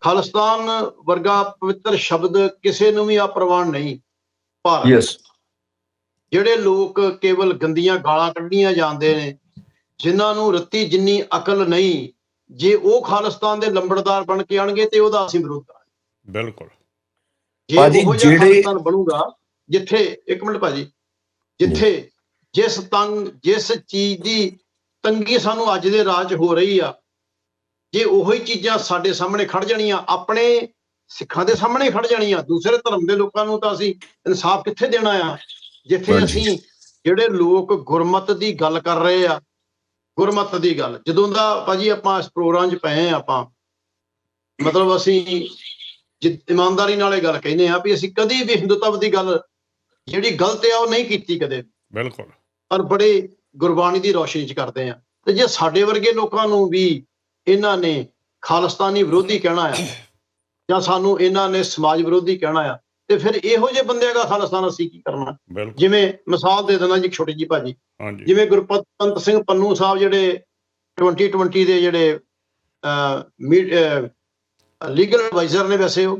ਖਾਲਿਸਤਾਨ ਵਰਗਾ ਪਵਿੱਤਰ ਸ਼ਬਦ ਕਿਸੇ ਨੂੰ ਵੀ ਅਪਰਵਾਨ ਨਹੀਂ ਪਰ ਯੈਸ ਜਿਹੜੇ ਲੋਕ ਕੇਵਲ ਗੰਦੀਆਂ ਗਾਲਾਂ ਕੱਢੀਆਂ ਜਾਂਦੇ ਨੇ ਜਿਨ੍ਹਾਂ ਨੂੰ ਰੱਤੀ ਜਿੰਨੀ ਅਕਲ ਨਹੀਂ ਜੇ ਉਹ ਖਾਲਿਸਤਾਨ ਦੇ ਲੰਬੜਦਾਰ ਬਣ ਕੇ ਆਣਗੇ ਤੇ ਉਹਦਾ ਅਸੀਂ ਵਿਰੋਧ ਕਰਾਂਗੇ। ਬਿਲਕੁਲ। ਜੇ ਭਾਜੀ, ਉਹ ਜਿਹੜਾ ਬਣੂਗਾ ਜਿੱਥੇ ਇੱਕ ਮਿੰਟ ਭਾਜੀ ਜਿੱਥੇ ਜਿਸ ਤੰਗ ਜਿਸ ਚੀਜ਼ ਦੀ ਤੰਗੀ ਸਾਨੂੰ ਅੱਜ ਦੇ ਰਾਜ 'ਚ ਹੋ ਰਹੀ ਆ ਜੇ ਉਹੀ ਚੀਜ਼ਾਂ ਸਾਡੇ ਸਾਹਮਣੇ ਖੜ ਜਾਣੀਆਂ ਆਪਣੇ ਸਿੱਖਾਂ ਦੇ ਸਾਹਮਣੇ ਖੜ ਜਾਣੀਆਂ ਦੂਸਰੇ ਧਰਮ ਦੇ ਲੋਕਾਂ ਨੂੰ ਤਾਂ ਅਸੀਂ ਇਨਸਾਫ ਕਿੱਥੇ ਦੇਣਾ ਆ? ਜਿੱਥੇ। ਅਸੀਂ ਜਿਹੜੇ ਲੋਕ ਗੁਰਮਤ ਦੀ ਗੱਲ ਕਰ ਰਹੇ ਆ ਗੁਰਮਤ ਦੀ ਗੱਲ ਜਦੋਂ ਦਾ ਭਾਜੀ ਆਪਾਂ ਇਸ ਪ੍ਰੋਗਰਾਮ 'ਚ ਪਏ ਆ ਆਪਾਂ ਮਤਲਬ ਅਸੀਂ ਇਮਾਨਦਾਰੀ ਨਾਲ ਇਹ ਗੱਲ ਕਹਿੰਦੇ ਆ ਵੀ ਅਸੀਂ ਕਦੀ ਵੀ ਹਿੰਦੂਤਵ ਦੀ ਗੱਲ ਜਿਹੜੀ ਗਲਤ ਆ ਉਹ ਨਹੀਂ ਕੀਤੀ ਕਦੇ। ਬਿਲਕੁਲ। ਪਰ ਬੜੇ ਗੁਰਬਾਣੀ ਦੀ ਰੋਸ਼ਨੀ 'ਚ ਕਰਦੇ ਆ। ਤੇ ਜੇ ਸਾਡੇ ਵਰਗੇ ਲੋਕਾਂ ਨੂੰ ਵੀ ਇਹਨਾਂ ਨੇ ਖਾਲਿਸਤਾਨੀ ਵਿਰੋਧੀ ਕਹਿਣਾ ਆ ਜਾਂ ਸਾਨੂੰ ਇਹਨਾਂ ਨੇ ਸਮਾਜ ਵਿਰੋਧੀ ਕਹਿਣਾ ਆ ਤੇ ਫਿਰ ਇਹੋ ਜਿਹੇ ਬੰਦਿਆਂ ਦਾ ਖਾਲਿਸਤਾਨ ਅਸੀਂ ਕੀ ਕਰਨਾ? ਜਿਵੇਂ ਮਿਸਾਲ ਦੇ ਦੇਣਾ ਜੀ ਛੋਟੀ ਜੀ ਭਾਜੀ। ਜਿਵੇਂ ਗੁਰਪਤੰਤ ਸਿੰਘ ਪੰਨੂ ਸਾਹਿਬ ਜਿਹੜੇ 2020 ਦੇ ਜਿਹੜੇ ਲੀਗਲ ਐਡਵਾਈਜ਼ਰ ਨੇ ਵੈਸੇ ਉਹ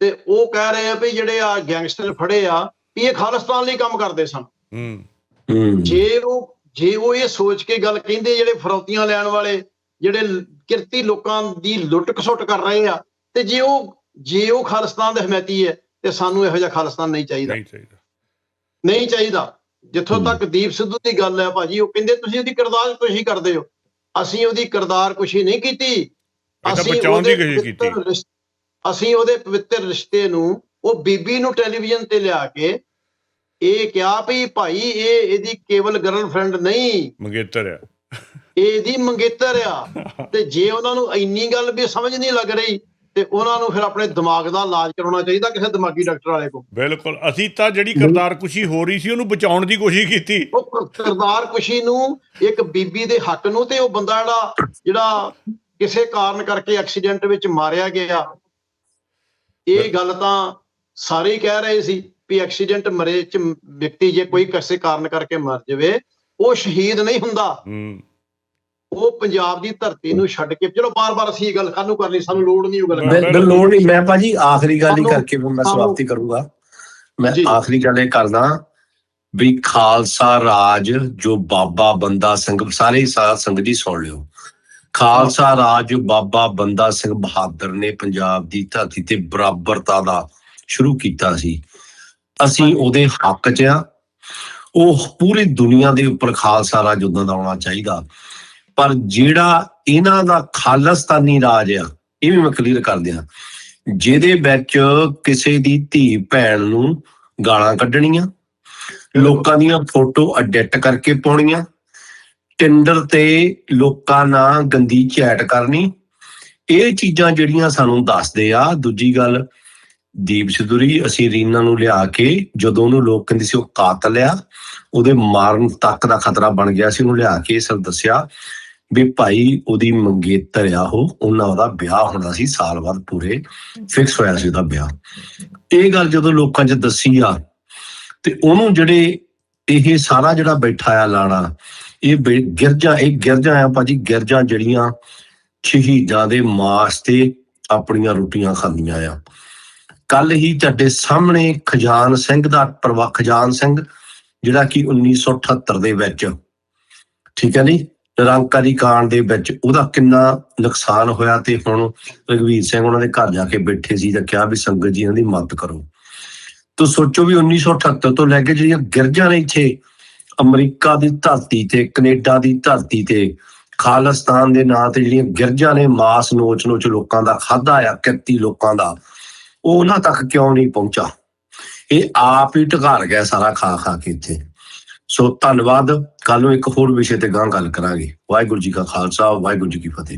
ਤੇ ਉਹ ਕਹਿ ਰਹੇ ਆ ਵੀ ਜਿਹੜੇ ਆ ਗੈਂਗਸਟਰ ਫੜੇ ਆ ਵੀ ਇਹ ਖਾਲਿਸਤਾਨ ਲਈ ਕੰਮ ਕਰਦੇ ਸਨ। ਹੂੰ। ਜੇ ਉਹ ਜੇ ਉਹ ਇਹ ਸੋਚ ਕੇ ਗੱਲ ਕਹਿੰਦੇ ਜਿਹੜੇ ਫਰੌਤੀਆਂ ਲੈਣ ਵਾਲੇ ਜਿਹੜੇ ਕਿਰਤੀ ਲੋਕਾਂ ਦੀ ਲੁੱਟ ਖਸੁੱਟ ਕਰ ਰਹੇ ਆ ਤੇ ਜੇ ਉਹ ਜੇ ਉਹ ਖਾਲਿਸਤਾਨ ਦੇ ਹਮਾਇਤੀ ਹੈ ਤੇ ਸਾਨੂੰ ਇਹੋ ਜਿਹਾ ਖਾਲਿਸਤਾਨ ਨਹੀਂ ਚਾਹੀਦਾ। ਨਹੀਂ ਚਾਹੀਦਾ। ਨਹੀਂ ਚਾਹੀਦਾ। ਜਿੱਥੋਂ। ਤੱਕ ਦੀਪ ਸਿੱਧੂ ਦੀ ਗੱਲ ਹੈ ਭਾਜੀ ਉਹ ਕਹਿੰਦੇ ਤੁਸੀਂ ਉਹਦੀ ਕਿਰਦਾਰ ਕੁਸ਼ੀ ਕਰਦੇ ਹੋ। ਅਸੀਂ ਉਹਦੀ ਕਿਰਦਾਰ ਕੁਸ਼ੀ ਨਹੀਂ ਕੀਤੀ। ਤਾਂ ਬਚਾਉਣ ਦੀ ਕੋਸ਼ਿਸ਼ ਕੀਤੀ। ਅਸੀਂ ਉਹਦੇ ਪਵਿੱਤਰ ਰਿਸ਼ਤੇ ਨੂੰ ਉਹ ਬੀਬੀ ਨੂੰ ਟੈਲੀਵਿਜ਼ਨ ਤੇ ਲਿਆ ਕੇ ਇਹ ਕਿਹਾ ਵੀ ਭਾਈ ਇਹ ਇਹਦੀ ਕੇਵਲ ਗਰਲਫ੍ਰੈਂਡ ਨਹੀਂ। ਮੰਗੇਤਰ ਆ। ਇਹਦੀ ਮੰਗੇਤਰ ਆ। ਤੇ ਜੇ ਉਹਨਾਂ ਨੂੰ ਇੰਨੀ ਗੱਲ ਵੀ ਸਮਝ ਨਹੀਂ ਲੱਗ ਰਹੀ ਤੇ ਉਹਨਾਂ ਨੂੰ ਫਿਰ ਆਪਣੇ ਦਿਮਾਗ ਦਾ ਇਲਾਜ ਕਰਾਉਣਾ ਚਾਹੀਦਾ ਕਿਸੇ ਦਿਮਾਗੀ ਡਾਕਟਰ ਵਾਲੇ ਕੋਲ। ਬਿਲਕੁਲ। ਅਸੀਂ ਤਾਂ ਜਿਹੜੀ ਕਰਤਾਰ ਕੁਸ਼ੀ ਹੋ ਰਹੀ ਸੀ ਉਹਨੂੰ ਬਚਾਉਣ ਦੀ ਕੋਸ਼ਿਸ਼ ਕੀਤੀ। ਉਹ ਕ- ਕਿਰਦਾਰ ਕੁਸ਼ੀ ਨੂੰ ਇੱਕ ਬੀਬੀ ਦੇ ਹੱਕ ਨੂੰ ਤੇ ਉਹ ਬੰਦਾ ਜਿਹੜਾ ਜਿਹੜਾ ਕਿਸੇ ਕਾਰਨ ਕਰਕੇ ਐਕਸੀਡੈਂਟ ਵਿੱਚ ਮਾਰਿਆ ਗਿਆ। ਇਹ ਗੱਲ ਤਾਂ ਸਾਰੇ ਹੀ ਕਹਿ ਰਹੇ ਸੀ ਵੀ ਐਕਸੀਡੈਂਟ ਮਰੇ ਚ ਵਿਅਕਤੀ ਜੇ ਕੋਈ ਕਿਸੇ ਕਾਰਨ ਕਰਕੇ ਮਰ ਜਾਵੇ ਉਹ ਸ਼ਹੀਦ ਨਹੀਂ ਹੁੰਦਾ। ਹੂੰ। ਉਹ ਪੰਜਾਬ ਦੀ ਧਰਤੀ ਨੂੰ ਛੱਡ ਕੇ ਚਲੋ ਬਾਰ-ਬਾਰ ਅਸੀਂ ਇਹ ਗੱਲ ਕਾਹਨੂੰ ਕਰਨੀ ਸਾਨੂੰ ਲੋੜ ਨਹੀਂ ਉਹ ਗੱਲ। ਬਿਲਕੁਲ ਲੋੜ ਨਹੀਂ ਮੈਂ ਭਾਜੀ ਆਖਰੀ ਗੱਲ ਹੀ ਕਰਕੇ ਫਿਰ ਮੈਂ ਸਮਾਪਤੀ ਕਰੂੰਗਾ। ਮੈਂ। ਆਖਰੀ ਗੱਲ ਇਹ ਕਰਦਾ ਵੀ ਖਾਲਸਾ ਰਾਜ ਜੋ ਬਾਬਾ ਬੰਦਾ ਸਿੰਘ ਸਾਰੇ ਸਾਧ ਸੰਗਤ ਜੀ ਸੁਣ ਲਿਓ। ਖਾਲਸਾ ਰਾਜ ਜੋ ਬਾਬਾ ਬੰਦਾ ਸਿੰਘ ਬਹਾਦਰ ਨੇ ਪੰਜਾਬ ਦੀ ਧਰਤੀ ਤੇ ਬਰਾਬਰਤਾ ਦਾ ਸ਼ੁਰੂ ਕੀਤਾ ਸੀ। ਅਸੀਂ ਉਹਦੇ ਹੱਕ 'ਚ ਆ। ਉਹ ਪੂਰੀ ਦੁਨੀਆ ਦੇ ਉੱਪਰ ਖਾਲਸਾ ਰਾਜ ਉਦਾਂ ਦਾ ਆਉਣਾ ਚਾਹੀਦਾ। ਪਰ ਜਿਹੜਾ ਇਹਨਾਂ ਦਾ ਖਾਲਸਤਾਨੀ ਰਾਜ ਆ, ਇਹ ਵੀ ਮੈਂ ਕਲੀਅਰ ਕਰ ਦਿਆਂ। ਜਿਹਦੇ ਵਿੱਚ ਕਿਸੇ ਦੀ ਧੀ ਭੈਣ ਨੂੰ ਗਾਲਾਂ ਕੱਢਣੀਆਂ, ਲੋਕਾਂ ਦੀਆਂ ਫੋਟੋ ਐਡਿਟ ਕਰਕੇ ਪਾਉਣੀਆਂ ਟਿੰਡਰ ਤੇ ਲੋਕਾਂ ਨਾਲ ਗੰਦੀ ਚੈਟ ਕਰਨੀ, ਇਹ ਚੀਜ਼ਾਂ ਜਿਹੜੀਆਂ ਸਾਨੂੰ ਦੱਸਦੇ ਆ। ਦੂਜੀ ਗੱਲ, ਦੀਪ ਸਿੱਧੂਰੀ, ਅਸੀਂ ਰੀਨਾ ਨੂੰ ਲਿਆ ਕੇ ਜਦੋਂ ਉਹਨੂੰ ਲੋਕ ਕਹਿੰਦੇ ਸੀ ਉਹ ਕਾਤਲ ਆ, ਉਹਦੇ ਮਾਰਨ ਤੱਕ ਦਾ ਖਤਰਾ ਬਣ ਗਿਆ ਸੀ, ਉਹਨੂੰ ਲਿਆ ਕੇ ਇਹ ਦੱਸਿਆ ਵੀ ਭਾਈ ਉਹਦੀ ਮੰਗੇਤਰ ਆ ਉਹ, ਉਹਨਾਂ ਉਹਦਾ ਵਿਆਹ ਹੋਣਾ ਸੀ, ਸਾਲ ਬਾਅਦ ਪੂਰੇ ਫਿਕਸ ਹੋਇਆ ਸੀ ਉਹਦਾ ਵਿਆਹ। ਇਹ ਗੱਲ ਜਦੋਂ ਲੋਕਾਂ 'ਚ ਦੱਸੀ ਆ, ਤੇ ਉਹਨੂੰ ਜਿਹੜੇ ਇਹ ਸਾਰਾ ਜਿਹੜਾ ਬੈਠਾ ਆ ਲਾਣਾ, ਇਹ ਬੇ- ਗਿਰਜਾਂ, ਇਹ ਗਿਰਜਾਂ ਆ ਭਾਜੀ, ਗਿਰਜਾਂ ਜਿਹੜੀਆਂ ਸ਼ਹੀਦਾਂ ਦੇ ਮਾਸ ਤੇ ਆਪਣੀਆਂ ਰੋਟੀਆਂ ਖਾਂਦੀਆਂ ਆ। ਕੱਲ ਹੀ ਤੁਹਾਡੇ ਸਾਹਮਣੇ ਖਜਾਨ ਸਿੰਘ ਦਾ ਪਰਵਾ, ਖਜਾਨ ਸਿੰਘ, ਜਿਹੜਾ ਕਿ 1978 ਦੇ ਵਿੱਚ, ਠੀਕ ਹੈ ਨੀ ਨਿਰੰਕਾਰੀ ਕਾਂਡ ਦੇ ਵਿੱਚ ਉਹਦਾ ਕਿੰਨਾ ਨੁਕਸਾਨ ਹੋਇਆ ਤੇ ਹੁਣ ਰਗਵੀਰ ਸਿੰਘ ਉਹਨਾਂ ਦੇ ਘਰ ਜਾ ਕੇ ਬੈਠੇ ਸੀ ਤੇ ਕਿਹਾ ਵੀ ਸੰਗਤ ਜੀ ਇਹਨਾਂ ਦੀ ਮਦਦ ਕਰੋ। ਤੋ ਸੋਚੋ ਵੀ 1978 ਤੋਂ ਲੈ ਕੇ ਜਿਹੜੀਆਂ ਗਿਰਜਾਂ ਨੇ ਇੱਥੇ, ਅਮਰੀਕਾ ਦੀ ਧਰਤੀ ਤੇ, ਕੈਨੇਡਾ ਦੀ ਧਰਤੀ ਤੇ, ਖਾਲਿਸਤਾਨ ਦੇ ਨਾਂ ਤੇ ਜਿਹੜੀਆਂ ਗਿਰਜਾਂ ਨੇ ਮਾਸ ਨੋਚ ਨੋਚ ਲੋਕਾਂ ਦਾ ਖਾਦਾ ਆ ਕਿਰਤੀ ਲੋਕਾਂ ਦਾ, ਉਹ ਉਹਨਾਂ ਤੱਕ ਕਿਉਂ ਨਹੀਂ ਪਹੁੰਚਾ? ਇਹ ਆਪ ਹੀ ਢਕਾਰ ਗਿਆ ਸਾਰਾ ਖਾ ਖਾ ਕੇ ਇੱਥੇ। ਸੋ ਧੰਨਵਾਦ। ਕੱਲ ਨੂੰ ਇੱਕ ਹੋਰ ਵਿਸ਼ੇ ਤੇ ਗਾਂ ਗੱਲ ਕਰਾਂਗੇ। ਵਾਹਿਗੁਰੂ ਜੀ ਕਾ ਖਾਲਸਾ, ਵਾਹਿਗੁਰੂ ਜੀ ਕੀ ਫਤਿਹ।